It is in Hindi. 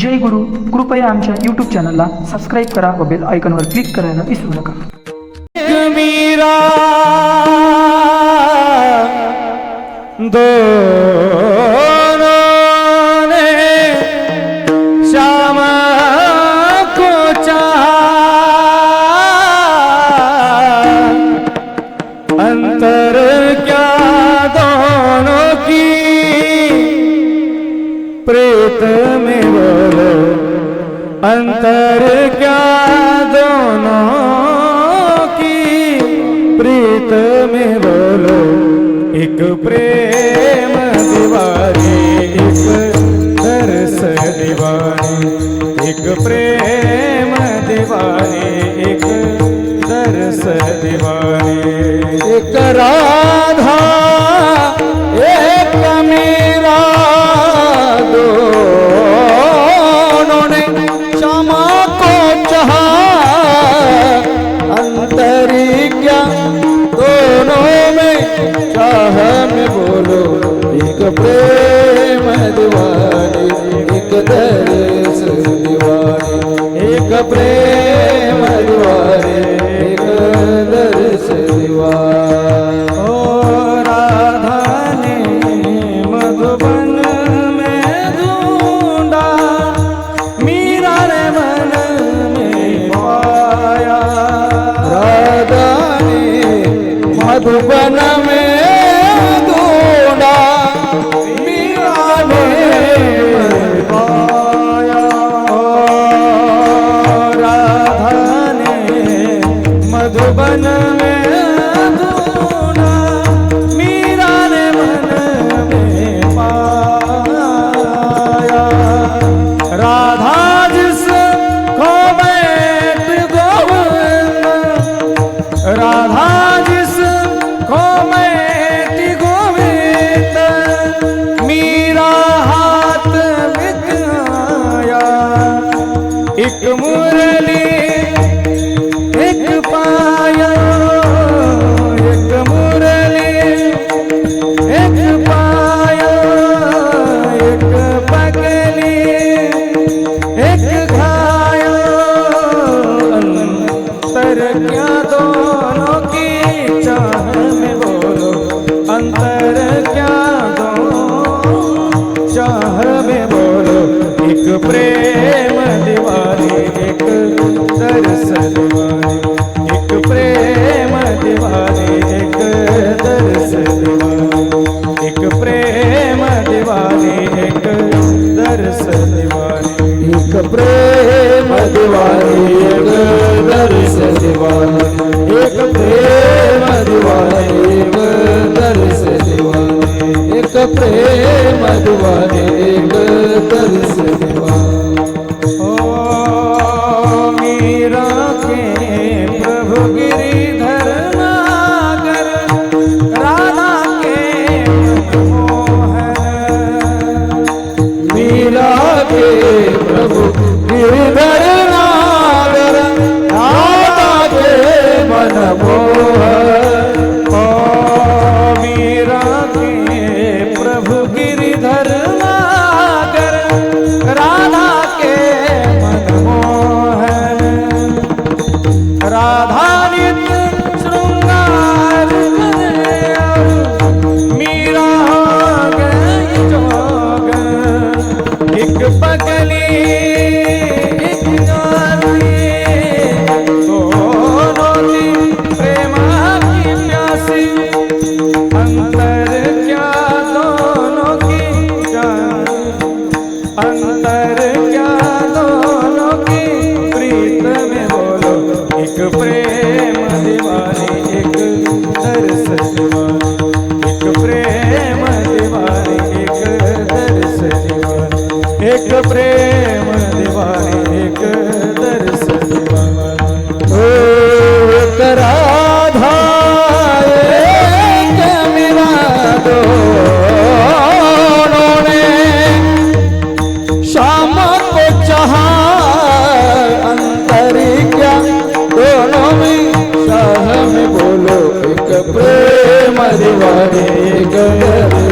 जय गुरु. कृपया आमच्या यूट्यूब चॅनलला सबस्क्राईब करा व बेल आयकॉनवर क्लिक करायला विसरू नका. मीरा दोनों ने अंतर अंतर क्या दोनों की? प्रीत में बोलो, एक प्रेम दीवानी, एक दरस दीवानी, एक प्रेम दीवानी, एक दरस दीवानी। एक राधा को चाहा अंतरी क्या दोनों में चाह में बोलो, एक प्रेम दीवानी, एक दरस दीवानी, एक प्रेम दीवानी, एक दरस दीवानी। ઉપવન મે દોડા મીરાને પાયા. રાધાને મધુબન चाह में बोलो, एक प्रेम दीवानी, एक दरस दीवानी, एक प्रेम दीवानी, एक दरस दीवानी, एक प्रेम दीवानी, एक दरस दीवानी। एक प्रेम दीवानी, एक दरस दीवानी, एक प्रेम दीवानी, एक एक प्रेम दुआ एक दरस दीवानी प्रभु गिरधर शाह में